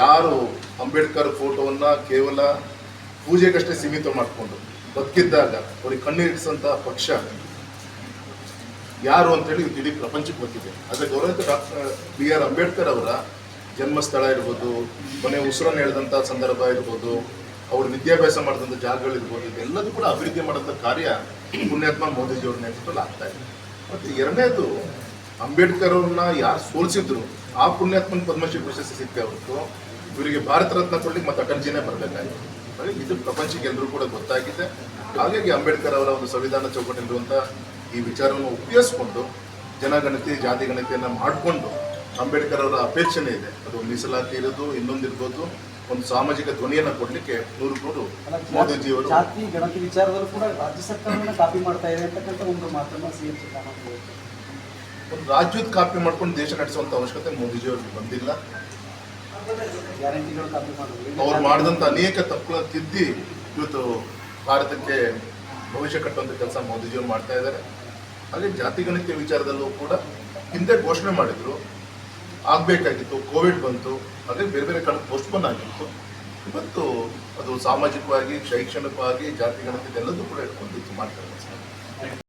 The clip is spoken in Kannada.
ಯಾರು ಅಂಬೇಡ್ಕರ್ ಫೋಟೋವನ್ನು ಕೇವಲ ಪೂಜೆಗಷ್ಟೇ ಸೀಮಿತ ಮಾಡಿಕೊಂಡು ಬದುಕಿದ್ದಾಗ ಅವ್ರಿಗೆ ಕಣ್ಣೀರಿಡಿಸಂತ ಪಕ್ಷ ಯಾರು ಅಂತೇಳಿ ಇಡೀ ಪ್ರಪಂಚಕ್ಕೆ ಗೊತ್ತಿದೆ. ಆದರೆ ಗೌರವಿತ ಡಾಕ್ಟರ್ ಬಿ ಆರ್ ಅಂಬೇಡ್ಕರ್ ಅವರ ಜನ್ಮಸ್ಥಳ ಇರ್ಬೋದು ಕೊನೆ ಉಸಿರನ್ನು ಹೇಳಿದಂಥ ಸಂದರ್ಭ ಇರ್ಬೋದು, ಅವರು ವಿದ್ಯಾಭ್ಯಾಸ ಮಾಡಿದಂಥ ಜಾಗಗಳಿರ್ಬೋದು ಇದೆಲ್ಲದೂ ಕೂಡ ಅಭಿವೃದ್ಧಿ ಮಾಡಿದಂಥ ಕಾರ್ಯ ಪುಣ್ಯಾತ್ಮ ಮೋದಿಜಿಯವ್ರ ನೇತೃತ್ವದಲ್ಲಿ ಆಗ್ತಾ ಇದೆ. ಮತ್ತು ಎರಡನೇದು ಅಂಬೇಡ್ಕರ್ ಅವ್ರನ್ನ ಯಾರು ಸೋಲಿಸಿದ್ರು ಆ ಪುಣ್ಯಾತ್ಮನ ಪದ್ಮಶ್ರೀ ಪ್ರಶಸ್ತಿ ಸಿಕ್ಕ ಹೊರತು ಇವರಿಗೆ ಭಾರತ ರತ್ನ ಕೊಡ್ಲಿಕ್ಕೆ ಮತ್ತೆ ಅಟರ್ಜಿನೇ ಬರಬೇಕಾಗಿತ್ತು ಇದು ಪ್ರಪಂಚಕ್ಕೆ ಎಲ್ಲರೂ ಕೂಡ ಗೊತ್ತಾಗಿದೆ. ಹಾಗಾಗಿ ಅಂಬೇಡ್ಕರ್ ಅವರ ಒಂದು ಸಂವಿಧಾನ ಚೌಕಟ್ಟಿರುವಂಥ ಈ ವಿಚಾರವನ್ನು ಉಪಯೋಗಿಸ್ಕೊಂಡು ಜನಗಣತಿ, ಜಾತಿ ಗಣತಿಯನ್ನ ಮಾಡಿಕೊಂಡು ಅಂಬೇಡ್ಕರ್ ಅವರ ಅಪೇಕ್ಷಣೆ ಇದೆ. ಅದು ಮೀಸಲಾತಿ ಇರೋದು ಇನ್ನೊಂದಿರ್ಬೋದು ಒಂದು ಸಾಮಾಜಿಕ ಧ್ವನಿಯನ್ನ ಕೊಡಲಿಕ್ಕೆ ನೂರು ನೂರು ಮೋದಿಜಿಯವರು ಜಾತಿ, ಗಣತಿ ವಿಚಾರದಲ್ಲೂ ಕೂಡ ರಾಜ್ಯ ಸರ್ಕಾರವನ್ನ ಕಾಪಿ ಮಾಡ್ತಾ ಇದೆ ಅಂತಕ್ಕಂಥ ಒಂದು ಮಾತನ್ನ ಸಿಎಂ ಸಿದ್ದರಾಮಯ್ಯ. ಒಂದು ರಾಜ್ಯದ ಕಾಪಿ ಮಾಡ್ಕೊಂಡು ದೇಶ ನಡೆಸುವಂಥ ಅವಶ್ಯಕತೆ ಮೋದಿಜಿಯವರಿಗೆ ಬಂದಿಲ್ಲ. ಅವ್ರು ಮಾಡಿದಂಥ ಅನೇಕ ತಪ್ಪುಗಳನ್ನು ತಿದ್ದಿ ಇವತ್ತು ಭಾರತಕ್ಕೆ ಭವಿಷ್ಯ ಕಟ್ಟುವಂಥ ಕೆಲಸ ಮೋದಿಜಿಯವರು ಮಾಡ್ತಾ ಇದ್ದಾರೆ. ಹಾಗೆ ಜಾತಿ ಗಣಿತ ವಿಚಾರದಲ್ಲೂ ಕೂಡ ಹಿಂದೆ ಘೋಷಣೆ ಮಾಡಿದ್ರು. ಆಗಬೇಕಾಗಿತ್ತು, ಕೋವಿಡ್ ಬಂತು, ಹಾಗೆ ಬೇರೆ ಬೇರೆ ಕಡೆ ಪೋಸ್ಟ್ಪೋನ್ ಆಗಿತ್ತು. ಇವತ್ತು ಅದು ಸಾಮಾಜಿಕವಾಗಿ, ಶೈಕ್ಷಣಿಕವಾಗಿ, ಜಾತಿ ಗಣತಿ ಎಲ್ಲದೂ ಕೂಡ ಇಟ್ಕೊಂಡಿತ್ತು ಮಾಡ್ತಾರೆ